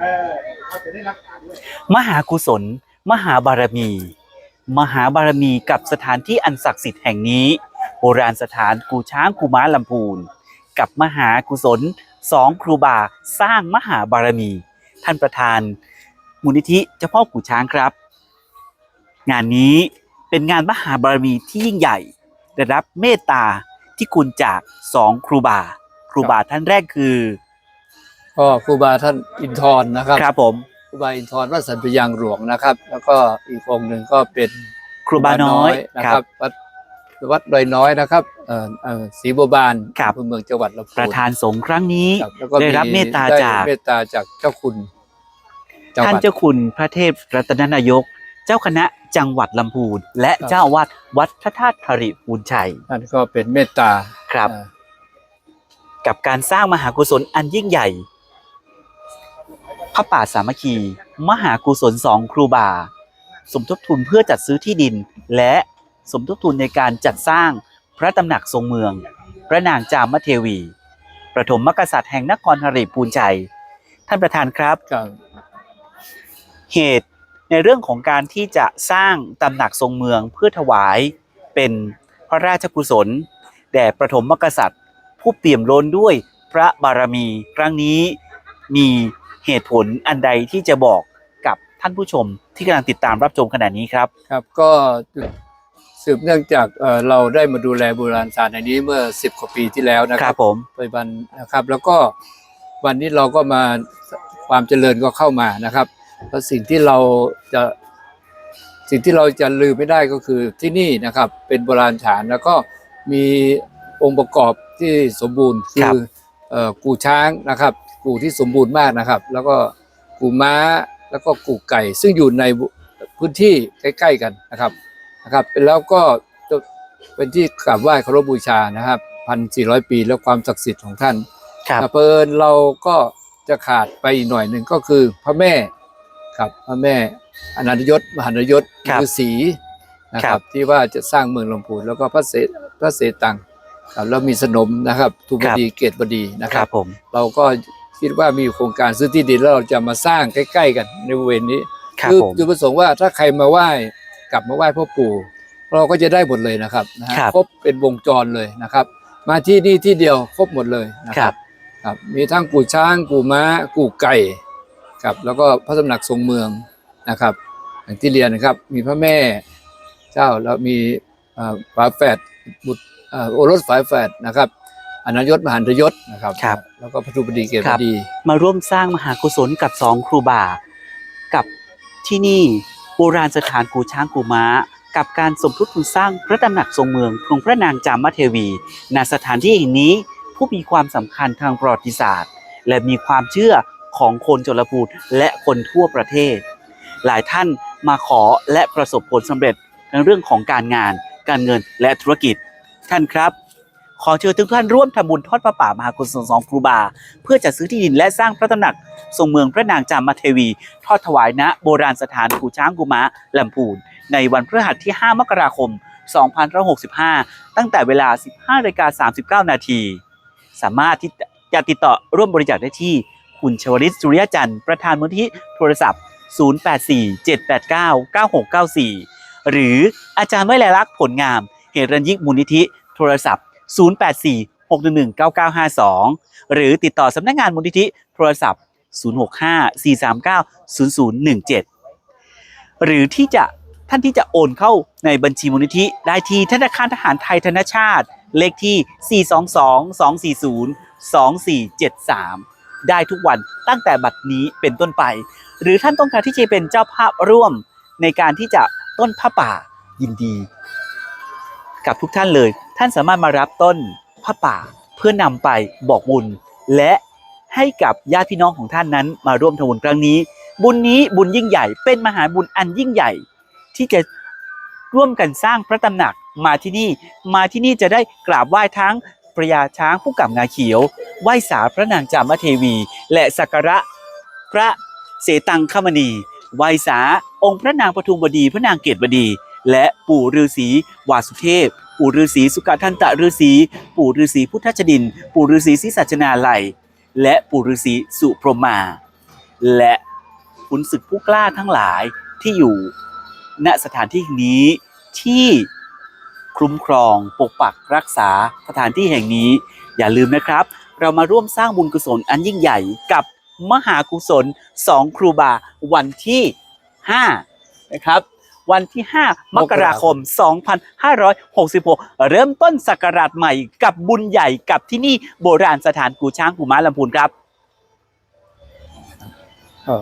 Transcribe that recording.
เออเขาจะได้รักษาด้วยมหากุศล มหาบารมี มหาบารมีกับสถานที่อันศักดิ์สิทธิ์แห่งนี้ โบราณสถานกูช้างกูม้าลำพูน กับมหากุศลสองครูบาสร้างมหาบารมี ท่านประธานมูลนิธิเจ้าพ่อกูช้างครับ งานนี้เป็นงานมหาบารมีที่ยิ่งใหญ่ได้รับเมตตาที่คุณจากสองครูบา ครูบาท่านแรกคือ ก็ครูบาท่านอินทรนะครับครับผมครูบาอินทรวัดสันปยางหลวงนะครับ แล้วก็อีกองค์หนึ่งก็เป็นครูบาน้อยนะคครัรับบวัดวัดดอยน้อยนะครับเอ่อเอ่อศรีบัวบานครับอำเภอเมืองจังหวัดลำพูนประธานสงฆ์ครั้งนี้ครับแล้วก็ได้รับเมตตาได้จากเมตตาจากเจ้าคุณจังหท่านวัดเจ้าคุณพระเทพรัตนนายก เจ้าคณะจังหวัดลำพูน และครับเจ้าอาวาดวัดพระธาตุธริปูนชัยท่านก็เป็นเมตตาครับอ่ากับการสร้างมหากุศลอันยิ่งใหญ่ พระป่าสามัคคี มหากุศลสองครูบา สมทบทุนเพื่อจัดซื้อที่ดิน และสมทบทุนในการจัดสร้างพระตำหนักทรงเมือง พระนางจามเทวี ประถมมกษัตริย์แห่งนครธริปูนชัย ท่านประธานครับครับ เหตุในเรื่องของการที่จะสร้างตำหนักทรงเมืองเพื่อถวายเป็นพระราชกุศล แด่ประถมมกษัตริย์ ผู้เปี่ยมล้นด้วยพระบารมี ครั้งนี้มี เหตุผลอันใดที่จะบอกกับท่านผู้ชมที่กำลังติดตามรับชมขณะนี้ครับ ครับก็สืบเนื่องจากเอ่อเราได้มาดูแลโบราณสถานแห่งนี้เมื่อ 10 กว่าปีที่แล้วนะคครัรับบผมปัจจุบันนะครับ แล้วก็วันนี้เราก็มาความเจริญก็เข้ามานะครับแล้วสิ่งที่เราจะสิ่งที่เราจะลืมไม่ได้ก็คือที่นี่นะครับ เป็นโบราณสถานแล้วก็มีองค์ประกอบที่สมบูรณ์คือเอ่อกูช้างนะครับ กูที่สมบูรณ์มากนะครับ แล้วก็กูม้าแล้วก็กูไก่ ซึ่งอยู่ในพื้นที่ใกล้ ๆกันนะครับนะครับ แล้วก็เป็นที่กราบไหว้เคารพบูชานะครับพันสี่ร้อยปีแล้วความศักดิ์สิทธิ์ของท่านครับแต่เพิ่นเราก็จะขาดไปอีกหน่อยหนึ่งก็คือพระแม่ครับพระแม่อนันตยศมหันตยศครับฤาษีนะคครัรับบที่ว่าจะสร้างเมืองลำพูนแล้วก็พระเสพระเสตังครับแล้วมีสนมนะครับทุบดีเกตบดีนะคครัรับบผมเราก็ คิดว่ามีโครงการซื้อที่ดินแล้วเราจะมาสร้างใกล้ ๆ กันในบริเวณนี้ครับคือผม จุดประสงค์ว่าถ้าใครมาไหว้กลับมาไหว้พ่อปู่ เราก็จะได้หมดเลยนะครับนะฮะครับ ครบเป็นวงจรเลยนะครับ มาที่นี่ที่เดียวครบหมดเลยนะคครัรับ บ ครับมีทั้งกูช้างกูม้า กูไก่ครับแล้วก็พระตำหนักทรงเมืองนะครับอย่างที่เรียนนะครับมีพระแม่เจ้าแล้วมีเอ่อฝาแฝดบุตรเอ่อโอรสฝาแฝดนะครับ อนายศมหันตยศนะครับครับ แล้วก็พระธุบดีเกตครับบดี มาร่วมสร้างมหากุศลกับสองครูบา กับที่นี่โบราณสถานกูช้างกูม้า กับการสมทบทุนสร้างพระตำหนักทรงเมืองกรุงพระนางจามเทวีณสถานที่แห่งนี้ผู้มีความสำคัญทางประวัติศาสตร์ และมีความเชื่อของคนจลพูดและคนทั่วประเทศ หลายท่านมาขอและประสบผลสำเร็จในเรื่องของการงาน การเงินและธุรกิจ ท่านครับ ขอเชิญทุกท่านร่วมทำบุญทอดพระป่ามหากุศลสองครูบา เพื่อจัดซื้อที่ดินและสร้างพระตำหนัก ทรงเมืองพระนางจามเทวี ทอดถวายณโบราณสถานกูช้างกูม้าลำพูน ในวันพฤหัสที่ 5 มกราคม 2565 ตั้งแต่เวลา 15นาฬิกา39 นาที สามารถที่จะติดต่อร่วมบริจาคได้ที่ คุณชวลิตสุริยจันทร์ประธานมูลที่โทรศัพท์ 0847899694 หรืออาจารย์ไว้แลลักษณ์ผลงาม เหตุรัญยิกมูลนิธิโทรศัพท์ 0846119952 หรือติดต่อสำนักงานมูลนิธิโทรศัพท์ 065-439-0017 หรือที่จะท่านที่จะโอนเข้าในบัญชีมูลนิธิได้ที่ธนาคารทหารไทยธนชาติ เลขที่ 422-240-2473 ได้ทุกวันตั้งแต่บัดนี้เป็นต้นไป หรือท่านต้องการที่จะเป็นเจ้าภาพร่วมในการที่จะต้นผ้าป่ายินดี กับทุกท่านเลย ท่านสามารถมารับต้นผ้าป่าเพื่อนำไปบอกบุญ และให้กับญาติพี่น้องของท่านนั้นมาร่วมทำบุญครั้งนี้ บุญนี้บุญยิ่งใหญ่ เป็นมหาบุญอันยิ่งใหญ่ ที่จะร่วมกันสร้างพระตำหนักมาที่นี่ มาที่นี่จะได้กราบไหว้ทั้งพระยาช้างผู้กับงาเขียว ไหว้สาพระนางจามเทวี และสักการะพระเสตังคมณี ไหว้สาองค์พระนางปทุมบดีพระนางเกตบดี และปู่ฤาษีวาสุเทพ ปู่ฤาษีสุกทันตะฤาษีปู่ฤาษีพุทธชดิน ปู่ฤาษีศิสัจนาลัย และปู่ฤาษีสุพรหมา และขุนศึกผู้กล้าทั้งหลายที่อยู่ณสถานที่นี้ที่คุ้มครองปกปักรักษาสถานที่แห่งนี้ อย่าลืมนะครับ เรามาร่วมสร้างบุญกุศลอันยิ่งใหญ่กับมหากุศลสองครูบาวันที่ 5 นะครับ วันที่ 5 มกราคม 2566 เริ่มต้นศักราชใหม่กับบุญใหญ่กับที่นี่โบราณสถานกูช้างกูม้าลำพูนครับก็